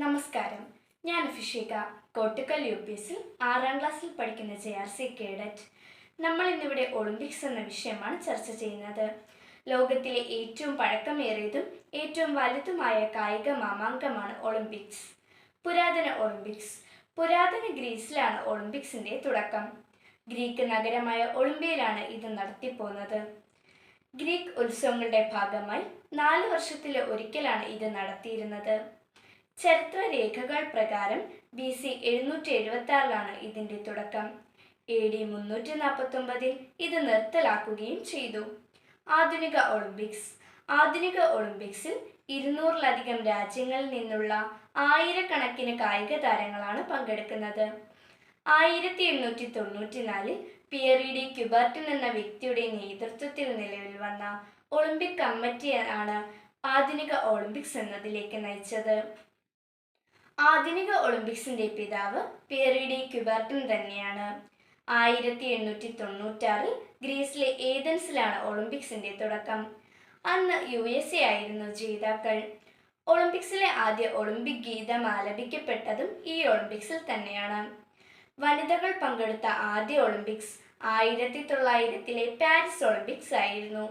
നമസ്കാരം. ഞാൻ അഭിഷേക Kottakkal U P എസിൽ ആറാം ക്ലാസ്സിൽ പഠിക്കുന്ന ജെ ആർ സി കേഡറ്റ്. നമ്മൾ ഇന്നിവിടെ ഒളിമ്പിക്സ് എന്ന വിഷയമാണ് ചർച്ച ചെയ്യുന്നത്. ലോകത്തിലെ ഏറ്റവും പഴക്കമേറിയതും ഏറ്റവും വലുതുമായ കായിക മാമാങ്കമാണ് ഒളിമ്പിക്സ്. പുരാതന ഒളിമ്പിക്സ്. പുരാതന ഗ്രീസിലാണ് ഒളിമ്പിക്സിന്റെ തുടക്കം. ഗ്രീക്ക് നഗരമായ ഒളിമ്പിയയിലാണ് ഇത് നടത്തിപ്പോന്നത്. ഗ്രീക്ക് ഉത്സവങ്ങളുടെ ഭാഗമായി നാല് വർഷത്തിലെ ഒരിക്കലാണ് ഇത് നടത്തിയിരുന്നത്. ചരിത്രരേഖകൾ പ്രകാരം ബി സി എഴുന്നൂറ്റി എഴുപത്തി ആറിലാണ് ഇതിന്റെ തുടക്കം. എ ഡി മുന്നൂറ്റി നാൽപ്പത്തൊമ്പതിൽ ഇത് നിർത്തലാക്കുകയും ചെയ്തു. ആധുനിക ഒളിമ്പിക്സ്. ആധുനിക ഒളിമ്പിക്സിൽ ഇരുന്നൂറിലധികം രാജ്യങ്ങളിൽ നിന്നുള്ള ആയിരക്കണക്കിന് കായിക താരങ്ങളാണ് പങ്കെടുക്കുന്നത്. ആയിരത്തി എണ്ണൂറ്റി തൊണ്ണൂറ്റിനാലിൽ പിയറി ഡി ക്യുബർട്ടൻ എന്ന വ്യക്തിയുടെ നേതൃത്വത്തിൽ നിലവിൽ വന്ന ഒളിമ്പിക് കമ്മിറ്റി ആണ് ആധുനിക ഒളിമ്പിക്സ് എന്നതിലേക്ക് നയിച്ചത്. ആധുനിക ഒളിമ്പിക്സിന്റെ പിതാവ് പിയറി ഡി ക്യുബർട്ടൻ തന്നെയാണ്. ആയിരത്തി എണ്ണൂറ്റി തൊണ്ണൂറ്റാറിൽ ഗ്രീസിലെ ഏതൻസിലാണ് ഒളിമ്പിക്സിന്റെ തുടക്കം. അന്ന് യു എസ് എ ആയിരുന്നു ജേതാക്കൾ. ഒളിമ്പിക്സിലെ ആദ്യ ഒളിമ്പിക് ഗീതം ആലപിക്കപ്പെട്ടതും ഈ ഒളിമ്പിക്സിൽ തന്നെയാണ്. വനിതകൾ പങ്കെടുത്ത ആദ്യ ഒളിമ്പിക്സ് ആയിരത്തി തൊള്ളായിരത്തിലെ പാരീസ് ഒളിമ്പിക്സ് ആയിരുന്നു.